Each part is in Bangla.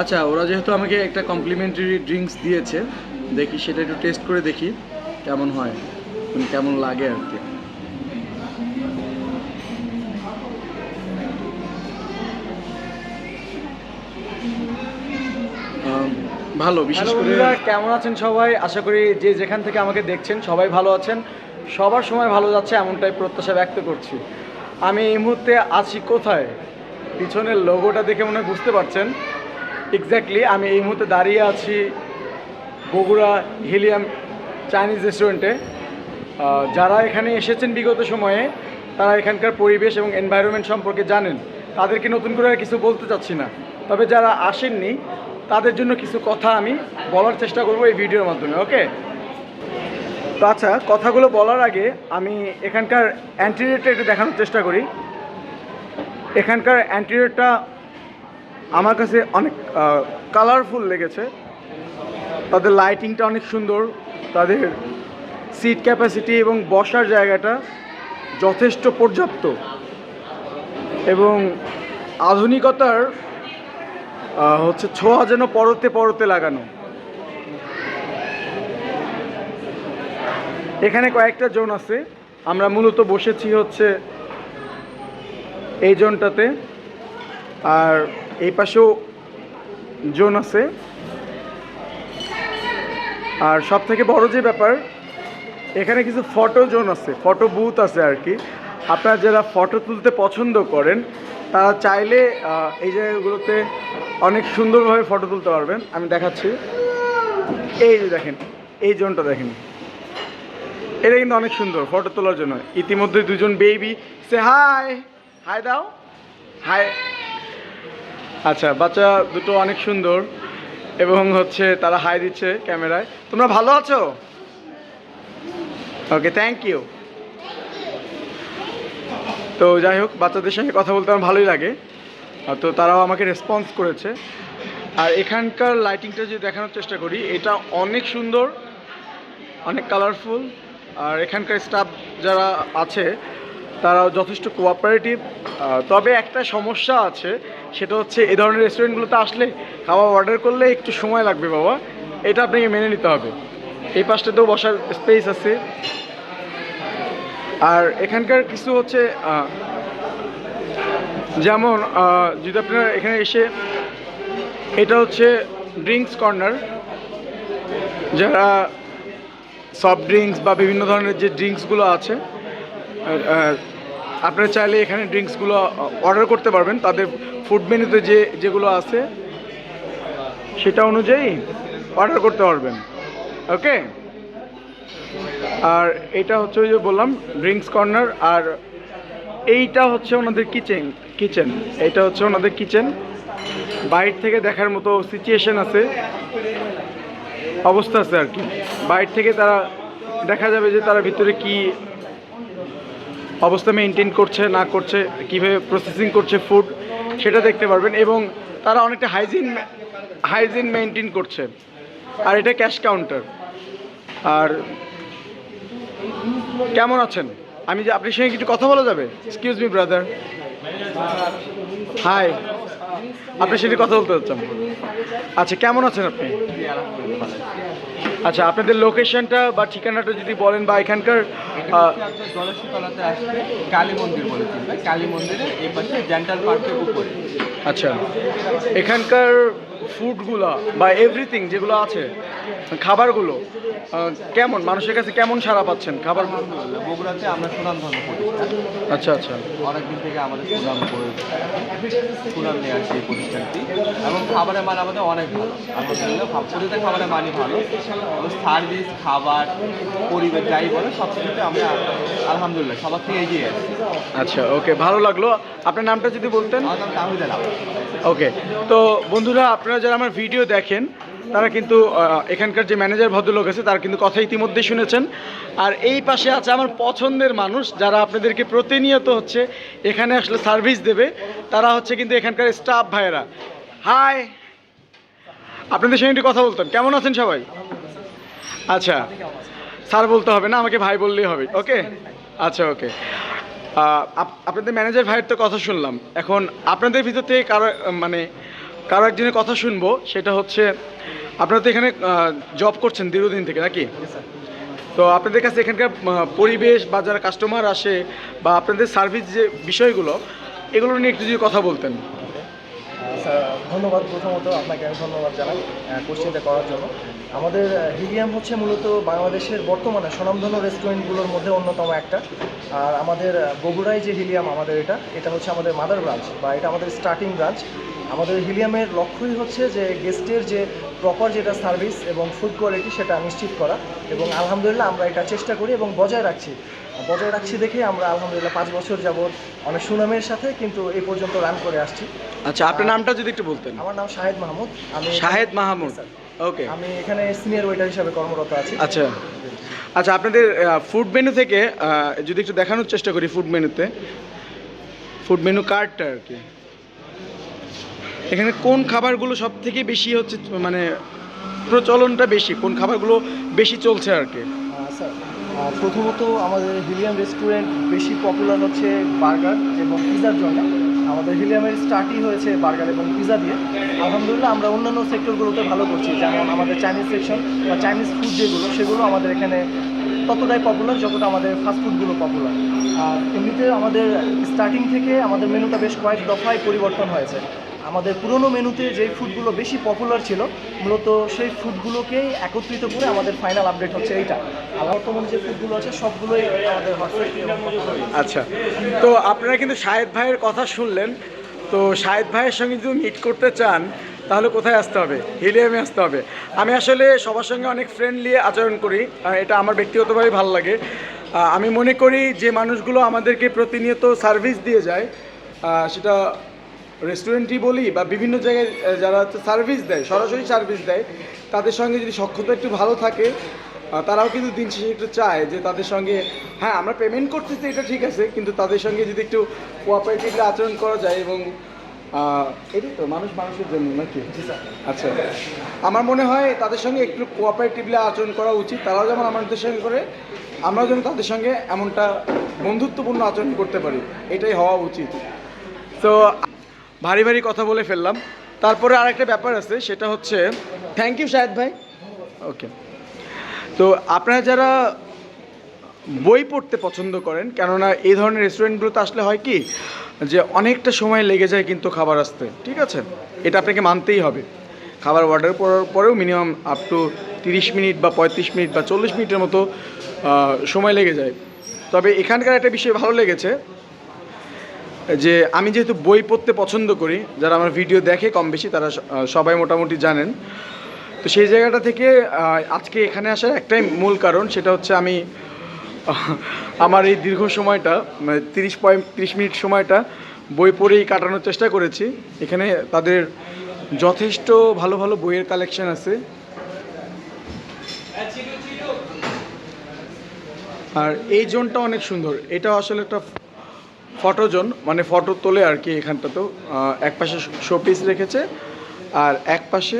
আচ্ছা ওরা যেহেতু আমাকে একটা কমপ্লিমেন্টারি ড্রিঙ্কস দিয়েছে দেখি সেটা একটু টেস্ট করে দেখি কেমন হয় মানে কেমন লাগে আর কি। ভালো বিশেষ করে কেমন আছেন সবাই? আশা করি যে যেখান থেকে আমাকে দেখছেন সবাই ভালো আছেন। সবার সময় ভালো যাচ্ছে এমনটাই প্রত্যাশা ব্যক্ত করছি। আমি এই মুহূর্তে আছি কোথায়? পিছনের লোগোটা দেখে মনে হয় বুঝতে পারছেন। এক্স্যাক্টলি আমি এই মুহূর্তে দাঁড়িয়ে আছি বগুড়া হিলিয়াম চাইনিজ রেস্টুরেন্টে যারা এখানে এসেছেন বিগত সময়ে, তারা এখানকার পরিবেশ এবং এনভায়রনমেন্ট সম্পর্কে জানেন। তাদেরকে নতুন করে কিছু বলতে চাচ্ছি না। তবে যারা আসেননি, তাদের জন্য কিছু কথা আমি বলার চেষ্টা করব এই ভিডিওর মাধ্যমে, ওকে? তো আচ্ছা কথাগুলো বলার আগে আমি এখানকার অ্যান্টিরিয়রটা একটু দেখানোর চেষ্টা করি। এখানকার অ্যান্টিরিয়রটা আমার কাছে অনেক কালারফুল লেগেছে। তাদের লাইটিংটা অনেক সুন্দর, তাদের সিট ক্যাপাসিটি এবং বসার জায়গাটা যথেষ্ট পর্যাপ্ত। এবং আধুনিকতার হচ্ছে ছোঁয়া যেন পরতে পরতে লাগানো। এখানে কয়েকটা জোন আছে। আমরা মূলত বসেছি হচ্ছে এই জোনটাতে। আর এই পাশেও জোন আছে। আর সব থেকে বড় যে ব্যাপার, এখানে কিছু ফটো জোন আছে, ফটো বুথ আছে আর কি। আপনারা যারা ফটো তুলতে পছন্দ করেন, তারা চাইলে এই জায়গাগুলোতে অনেক সুন্দরভাবে ফটো তুলতে পারবেন। আমি দেখাচ্ছি। এই যে দেখেন, এই জোনটা দেখেন। এটা কিন্তু অনেক সুন্দর ফটো তোলার জন্য। ইতিমধ্যে দুজন বেবি সে হাই হাই দাও। হাই আচ্ছা বাচ্চা দুটো অনেক সুন্দর এবং হচ্ছে তারা হাই দিচ্ছে ক্যামেরায়। তোমরা ভালো আছো? ওকে থ্যাংক ইউ তো যাই হোক, বাচ্চাদের সঙ্গে কথা বলতে আমার ভালোই লাগে। তো তারাও আমাকে রেসপন্স করেছে। আর এখানকার লাইটিংটা যদি দেখানোর চেষ্টা করি, এটা অনেক সুন্দর, অনেক কালারফুল আর এখানকার স্টাফ যারা আছে তারাও যথেষ্ট কোঅপারেটিভ তবে একটা সমস্যা আছে, সেটা হচ্ছে এ ধরনের রেস্টুরেন্টগুলোতে আসলে খাওয়া অর্ডার করলে একটু সময় লাগবে বাবা। এটা আপনাকে মেনে নিতে হবে। এই পাশটাতেও বসার স্পেস আছে। আর এখানকার কিছু হচ্ছে যেমন যদি আপনারা এখানে এসে, এটা হচ্ছে ড্রিঙ্কস কর্নার যারা সফট ড্রিঙ্কস বা বিভিন্ন ধরনের যে ড্রিঙ্কসগুলো আছে আপনারা চাইলে এখানে ড্রিঙ্কসগুলো অর্ডার করতে পারবেন। তাদের ফুড মেনুতে যে, যেগুলো আছে, সেটা অনুযায়ী অর্ডার করতে পারবেন। ওকে? আর এটা হচ্ছে ওই যে বললাম, ড্রিঙ্কস কর্নার। আর এইটা হচ্ছে ওনাদের কিচেন কিচেন। এইটা হচ্ছে ওনাদের কিচেন। বাইর থেকে দেখার মতো সিচুয়েশন আছে। অবস্থা আছে আর কি। বাইর থেকে তারা দেখা যাবে যে তারা ভিতরে কি অবস্থা মেনটেন করছে, না করছে, কীভাবে প্রসেসিং করছে ফুড সেটা দেখতে পারবেন এবং তারা অনেকটা হাইজিন হাইজিন মেনটেন করছে। আর এটা ক্যাশ কাউন্টার আর কেমন আছেন? আমি যে, আপনার সঙ্গে কিছু কথা বলা যাবে? এক্সকিউজ মি ব্রাদার হাই আপনার সাথে কথা বলতে চাচ্ছিলাম। আচ্ছা কেমন আছেন আপনি? আচ্ছা আপনাদের লোকেশনটা বা ঠিকানাটা যদি বলেন বা এখানকার জলসীতলাতে আসবে কালী মন্দির বলে কালী মন্দিরের এই পাশে জেন্টাল পার্কের উপরে। আচ্ছা এখানকার ফুডগুলো বা এভরিথিং যেগুলো আছে খাবারগুলো কেমন? মানুষের কাছে কেমন সাড়া পাচ্ছেন খাবার? বগুড়াতে আমরা সুনাম ধর্ম প্রতিষ্ঠান আচ্ছা আচ্ছা। অনেকদিন থেকে আমাদের সুনাম করে সুনাম নিয়ে আসছে এই প্রতিষ্ঠানটি। এবং খাবারের মান আমাদের অনেক ভালো। খাবারের মানই ভালো। সার্ভিস খাবার পরিবেশ যাই বলে সব কিছুতে আমরা আলহামদুলিল্লাহ সবার থেকে এগিয়ে আছি। আচ্ছা ওকে ভালো লাগল। আপনার নামটা যদি বলতেন? ওকে তো বন্ধুরা আপনারা যারা আমার ভিডিও দেখেন, তারা কিন্তু এখানকার যে ম্যানেজার ভদ্রলোক আছে, তার কিন্তু কথা ইতিমধ্যেই শুনেছেন। আর এই পাশে আছে আমার পছন্দের মানুষ, যারা আপনাদেরকে প্রতিনিয়ত হচ্ছে এখানে আসলে সার্ভিস দেবে, তারা হচ্ছে কিন্তু এখানকার স্টাফ ভাইয়েরা। হাই আপনাদের সঙ্গে একটু কথা বলতাম। কেমন আছেন সবাই? আচ্ছা স্যার বলতে হবে না, আমাকে ভাই বললেই হবে ওকে আচ্ছা ওকে আপনাদের ম্যানেজার ভাইয়ের তো কথা শুনলাম। এখন আপনাদের ভিতর থেকে কারও মানে কারও একজনের কথা শুনব সেটা হচ্ছে আপনারা তো এখানে জব করছেন দীর্ঘদিন থেকে নাকি? তো আপনাদের কাছে এখানকার পরিবেশ বা যারা কাস্টমার আসে বা আপনাদের সার্ভিস যে বিষয়গুলো এগুলো নিয়ে একটু যদি কথা বলতেন। ধন্যবাদ প্রথমত আপনাকে আমি ধন্যবাদ জানাই কোশ্চেনটা করার জন্য। আমাদের হিলিয়াম হচ্ছে মূলত বাংলাদেশের বর্তমানে স্বনামধন্য রেস্টুরেন্টগুলোর মধ্যে অন্যতম একটা। আর আমাদের বগুড়ায় যে হিলিয়াম আমাদের এটা এটা হচ্ছে আমাদের মাদার ব্রাঞ্চ বা এটা আমাদের স্টার্টিং ব্রাঞ্চ আমাদের হিলিয়ামের লক্ষ্যই হচ্ছে যে গেস্টের যে প্রপার যেটা সার্ভিস এবং ফুড কোয়ালিটি সেটা নিশ্চিত করা এবং আলহামদুলিল্লাহ আমরা এটা চেষ্টা করি এবং বজায় রাখছি। বজায় রাখছি দেখে আমরা আলহামদুলিল্লাহ পাঁচ বছর যাবৎ অনেক সুনামের সাথে কিন্তু এই পর্যন্ত রান করে আসছি। আচ্ছা আপনার নামটা যদি একটু বলতেন। আমার নাম শাহেদ মাহমুদ। আমি শাহেদ মাহমুদ ওকে আমি এখানে সিনিয়র ওয়েটার হিসাবে কর্মরত আছি। আচ্ছা। আচ্ছা আপনাদের ফুড মেনু থেকে যদি একটু দেখানোর চেষ্টা করি ফুড মেনুতে ফুড মেনু কার্ডটা আর কি। এখানে কোন খাবারগুলো সব থেকে বেশি হচ্ছে মানে প্রচলনটা বেশি? কোন খাবারগুলো বেশি চলছে আর কি? প্রথমত আমাদের হিলিয়াম রেস্টুরেন্ট বেশি পপুলার হচ্ছে বার্গার এবং পিজার জন্য। আমাদের হিলিয়ামের স্টার্টই হয়েছে বার্গার এবং পিজা দিয়ে। আলহামদুলিল্লাহ, আমরা অন্যান্য সেক্টরগুলোতে ভালো করছি, যেমন আমাদের চাইনিজ সেকশন বা চাইনিজ ফুড যেগুলো, সেগুলো আমাদের এখানে ততটাই পপুলার যতটা আমাদের ফাস্টফুডগুলো পপুলার আর এমনিতে আমাদের স্টার্টিং থেকে আমাদের মেনুটা বেশ কয়েক দফায় পরিবর্তন হয়েছে। আমাদের পুরনো মেনুতে যে ফুডগুলো বেশি পপুলার ছিল, মূলত সেই ফুডগুলোকেই একত্রিত করে আমাদের ফাইনাল আপডেট হচ্ছে এইটা। আর বর্তমানে যে ফুডগুলো আছে, সবগুলোই আমাদের আচ্ছা তো আপনারা কিন্তু শাহেদ ভাইয়ের কথা শুনলেন। তো শাহেদ ভাইয়ের সঙ্গে যদি মিট করতে চান, তাহলে কোথায় আসতে হবে? হিলিয়ামে আসতে হবে। আমি আসলে সবার সঙ্গে অনেক ফ্রেন্ডলি আচরণ করি এটা আমার ব্যক্তিগতভাবে ভালো লাগে। আমি মনে করি যে মানুষগুলো আমাদেরকে প্রতিনিয়ত সার্ভিস দিয়ে যায় সেটা রেস্টুরেন্টই বলি বা বিভিন্ন জায়গায় যারা সার্ভিস দেয় সরাসরি সার্ভিস দেয় তাদের সঙ্গে যদি সক্ষতা একটু ভালো থাকে তারাও কিন্তু দিন শেষে একটু চায় যে তাদের সঙ্গে হ্যাঁ আমরা পেমেন্ট করতেছি এটা ঠিক আছে কিন্তু তাদের সঙ্গে যদি একটু কোঅপারেটিভলি আচরণ করা যায় এবং এটাই তো মানুষ মানুষের জন্য নাকি? আচ্ছা আমার মনে হয় তাদের সঙ্গে একটু কোঅপারেটিভলি আচরণ করা উচিত তারাও যেমন আমাদের সঙ্গে করে আমরাও যেন তাদের সঙ্গে এমনটা বন্ধুত্বপূর্ণ আচরণ করতে পারি এটাই হওয়া উচিত। তো ভারী ভারী কথা বলে ফেললাম। তারপরে আরেকটা ব্যাপার আছে সেটা হচ্ছে থ্যাংক ইউ শাহেদ ভাই। ওকে তো আপনারা যারা বই পড়তে পছন্দ করেন কেননা এই ধরনের রেস্টুরেন্টগুলোতে আসলে হয় কি যে অনেকটা সময় লেগে যায় কিন্তু খাবার আসতে ঠিক আছে? এটা আপনাকে মানতেই হবে। খাবার অর্ডার করার পরেও মিনিমাম আপ টু তিরিশ মিনিট বা পঁয়ত্রিশ মিনিট বা চল্লিশ মিনিটের মতো সময় লেগে যায়। তবে এখানকার একটা বিষয় ভালো লেগেছে যে আমি যেহেতু বই পড়তে পছন্দ করি, যারা আমার ভিডিও দেখে কম বেশি তারা সবাই মোটামুটি জানেন। তো সেই জায়গাটা থেকে আজকে এখানে আসার একটাই মূল কারণ সেটা হচ্ছে আমি আমার এই দীর্ঘ সময়টা মানে তিরিশ পঁয়ত্রিশ মিনিট সময়টা বই পড়েই কাটানোর চেষ্টা করেছি। এখানে তাদের যথেষ্ট ভালো ভালো বইয়ের কালেকশন আছে। আর এই জোনটা অনেক সুন্দর। এটা আসলে একটা ফটো জোন মানে ফটো তোলে আর কি এখানটাতেও আহ, এক পাশে শোপিস রেখেছে আর এক পাশে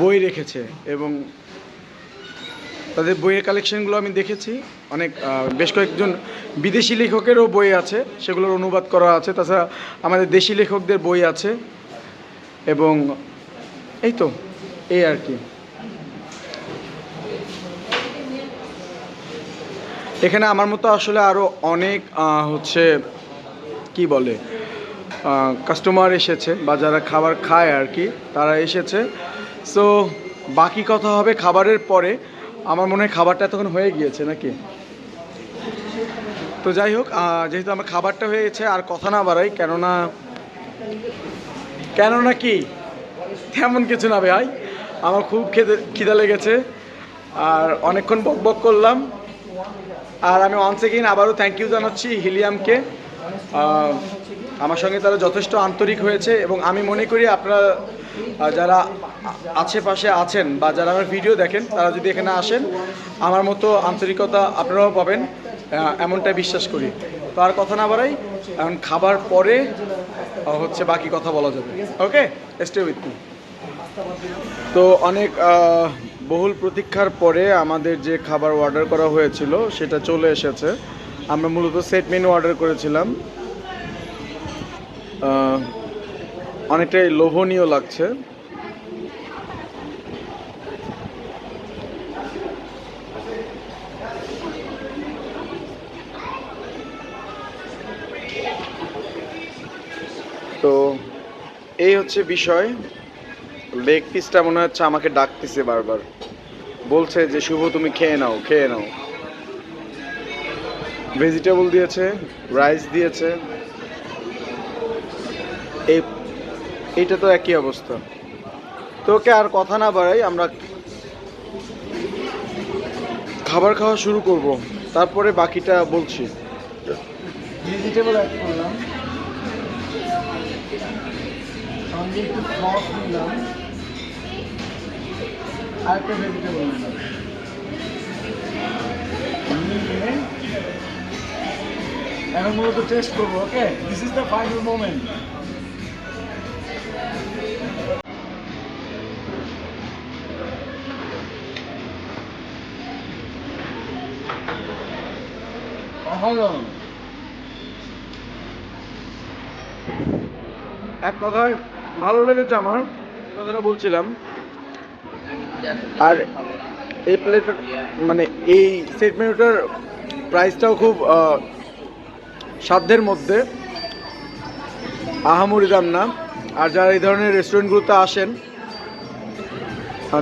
বই রেখেছে এবং তাদের বইয়ের কালেকশনগুলো আমি দেখেছি। অনেক বেশ কয়েকজন বিদেশি লেখকেরও বই আছে সেগুলোর অনুবাদ করা আছে। তাছাড়া আমাদের দেশি লেখকদের বই আছে এবং এই তো এই আর কি। এখানে আমার মতো আসলে আরও অনেক হচ্ছে, কি বলে কাস্টমার এসেছে বা যারা খাবার খায় আর কি তারা এসেছে। সো বাকি কথা হবে খাবারের পরে। আমার মনে হয় খাবারটা তখন হয়ে গিয়েছে নাকি? তো যাই হোক যেহেতু আমার খাবারটা হয়ে গেছে আর কথা না বাড়াই, কেননা কেননা কি? তেমন কিছু না ভাই। আমার খুব খেতে খিদা লেগেছে। আর অনেকক্ষণ বক বক করলাম। আর আমি ওয়ান্স এগেইন আবারও থ্যাংক ইউ জানাচ্ছি হিলিয়ামকে। আমার সঙ্গে তারা যথেষ্ট আন্তরিক হয়েছে এবং আমি মনে করি আপনারা যারা আশেপাশে আছেন বা যারা আমার ভিডিও দেখেন, তারা যদি এখানে আসেন, আমার মতো আন্তরিকতা আপনারাও পাবেন এমনটাই বিশ্বাস করি। তো আর কথা না বাড়াই, এখন খাবার পরে হচ্ছে বাকি কথা বলা যাবে। ওকে স্টে উইথ মি তো অনেক বহুল প্রতীক্ষার পরে আমাদের যে খাবার অর্ডার করা হয়েছিল, সেটা চলে এসেছে। আমরা মূলত সেট মেনু অর্ডার করেছিলাম। অনেকটাই লোভনীয় লাগছে। তো, এই হচ্ছে বিষয়। লেগ পিসটা মনে হচ্ছে আমাকে ডাকতেছে বারবার। বলছে যে, শুভ, তুমি খেয়ে নাও খেয়ে নাও। ভেজিটেবল দিয়েছে রাইস দিয়েছে। এই, এইটা তো একই অবস্থা। তোকে আর কথা না বাড়াই আমরা খাবার খাওয়া শুরু করব। তারপরে বাকিটা বলছি। ভেজিটেবল অ্যাড করলাম। সঙ্গে একটু সস আর ভেজিটেবল এখন মূলত টেস্ট করব okay this is the final moment অসাধারণ এক কথায় ভালো লেগেছে আমার, কথাটা বলছিলাম। আর এই প্লেট মানে এই সেট মেনুটার প্রাইসটাও খুব সাধ্যের মধ্যে। আহামরি দাম না। আর যারা এই ধরনের রেস্টুরেন্টগুলোতে আসেন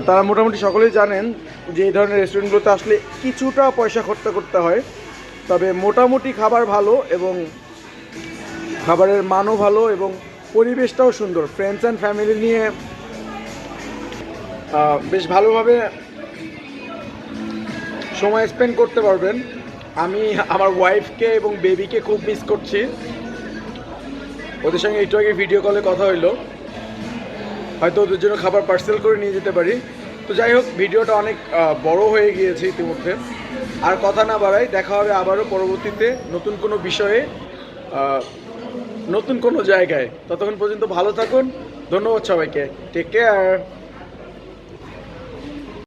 তারা মোটামুটি সকলেই জানেন যে এই ধরনের রেস্টুরেন্টগুলোতে আসলে কিছুটা পয়সা খরচা করতে হয়। তবে মোটামুটি খাবার ভালো এবং খাবারের মানও ভালো এবং পরিবেশটাও সুন্দর। ফ্রেন্ডস অ্যান্ড ফ্যামিলি নিয়ে বেশ ভালোভাবে সময় স্পেন্ড করতে পারবেন। আমি আমার ওয়াইফকে এবং বেবিকে খুব মিস করছি। ওদের সঙ্গে একটু আগে ভিডিও কলে কথা হইল। হয়তো ওদের জন্য খাবার পার্সেল করে নিয়ে যেতে পারি। তো যাই হোক ভিডিওটা অনেক বড় হয়ে গিয়েছে ইতিমধ্যে। আর কথা না বাড়াই দেখা হবে আবারও পরবর্তীতে নতুন কোনো বিষয়ে নতুন কোনো জায়গায়। ততক্ষণ পর্যন্ত ভালো থাকুন। ধন্যবাদ সবাইকে। Take care